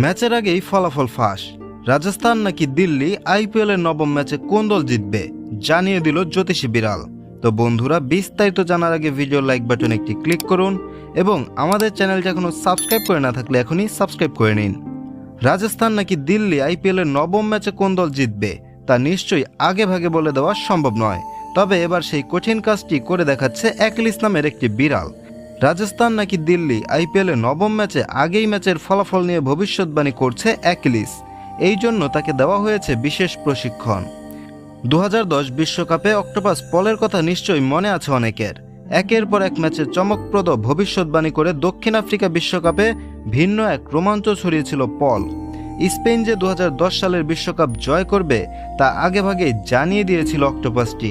ম্যাচের আগেই ফলাফল ফাঁস। রাজস্থান নাকি দিল্লি আইপিএল এর নবম ম্যাচে কোন দল জিতবে, জানিয়ে দিল জ্যোতিষী বিড়াল। তো বন্ধুরা, বিস্তারিত জানার আগে ভিডিও লাইক বাটন একটি ক্লিক করুন এবং আমাদের চ্যানেলটি এখনও সাবস্ক্রাইব করে না থাকলে এখনই সাবস্ক্রাইব করে নিন। রাজস্থান নাকি দিল্লি আইপিএল এর নবম ম্যাচে কোন দল জিতবে, তা নিশ্চয়ই আগে ভাগে বলে দেওয়া সম্ভব নয়। তবে এবার সেই কঠিন কাজটি করে দেখাচ্ছে অ্যাকিলিস নামের একটি বিড়াল। রাজস্থান নাকি দিল্লি, আইপিএল নবম ম্যাচে আগেই ম্যাচের ফলাফল নিয়ে ভবিষ্যৎবাণী করছে অ্যাকিলিস। এই জন্য তাকে দেওয়া হয়েছে বিশেষ প্রশিক্ষণ। দু বিশ্বকাপে অক্টোপাস পলের কথা নিশ্চয়ই মনে আছে অনেকের। একের পর এক ম্যাচে চমকপ্রদ ভবিষ্যৎবাণী করে দক্ষিণ আফ্রিকা বিশ্বকাপে ভিন্ন এক রোমাঞ্চ ছড়িয়েছিল পল। স্পেন যে দু হাজার দশ সালের বিশ্বকাপ জয় করবে, তা আগেভাগেই জানিয়ে দিয়েছিল অক্টোপাসটি।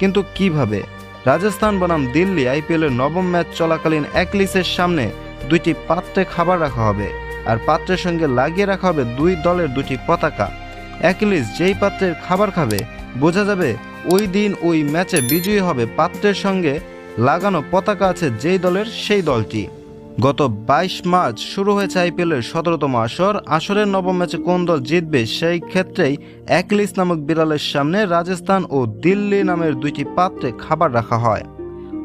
কিন্তু কীভাবে? রাজস্থান বনাম দিল্লি আইপিএলের নবম ম্যাচ চলাকালীন একলিসের সামনে দুইটি পাত্রে খাবার রাখা হবে আর পাত্রের সঙ্গে লাগিয়ে রাখা হবে দুই দলের দুটি পতাকা। একলিস যেই পাত্রের খাবার খাবে, বোঝা যাবে ওই দিন ওই ম্যাচে বিজয়ী হবে পাত্রের সঙ্গে লাগানো পতাকা আছে যেই দলের সেই দলটি। গত বাইশ মার্চ শুরু হয়েছে আইপিএলের সতেরোতম আসর। আসরের নবম ম্যাচে কোন দল জিতবে সেই ক্ষেত্রেই অ্যাকলিস নামক বিড়ালের সামনে রাজস্থান ও দিল্লি নামের দুইটি পাত্রে খাবার রাখা হয়।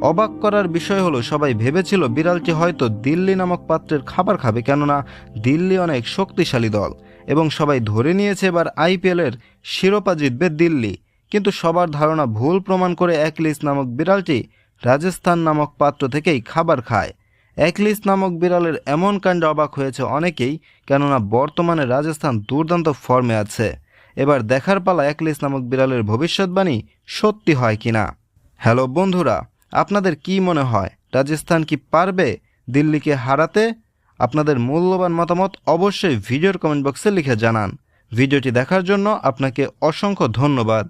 অবাক করার বিষয় হলো, সবাই ভেবেছিল বিড়ালটি হয়তো দিল্লি নামক পাত্রের খাবার খাবে, কেননা দিল্লি অনেক শক্তিশালী দল এবং সবাই ধরে নিয়েছে এবার আইপিএলের শিরোপা জিতবে দিল্লি। কিন্তু সবার ধারণা ভুল প্রমাণ করে অ্যাকলিস নামক বিড়ালটি রাজস্থান নামক পাত্র থেকেই খাবার খায়। অ্যাকলিস নামক বিড়ালের এমন কাণ্ডে অবাক হয়েছে অনেকেই, কেননা বর্তমানে রাজস্থান দুর্দান্ত ফর্মে আছে। এবার দেখার পালা অ্যাকলিস নামক বিড়ালের ভবিষ্যৎবাণী সত্যি হয় কিনা? হ্যালো বন্ধুরা, আপনাদের কি মনে হয়, রাজস্থান কি পারবে, দিল্লিকে হারাতে? আপনাদের মূল্যবান মতামত অবশ্যই ভিডিওর কমেন্ট বক্সে লিখে জানান। ভিডিওটি দেখার জন্য আপনাকে অসংখ্য ধন্যবাদ।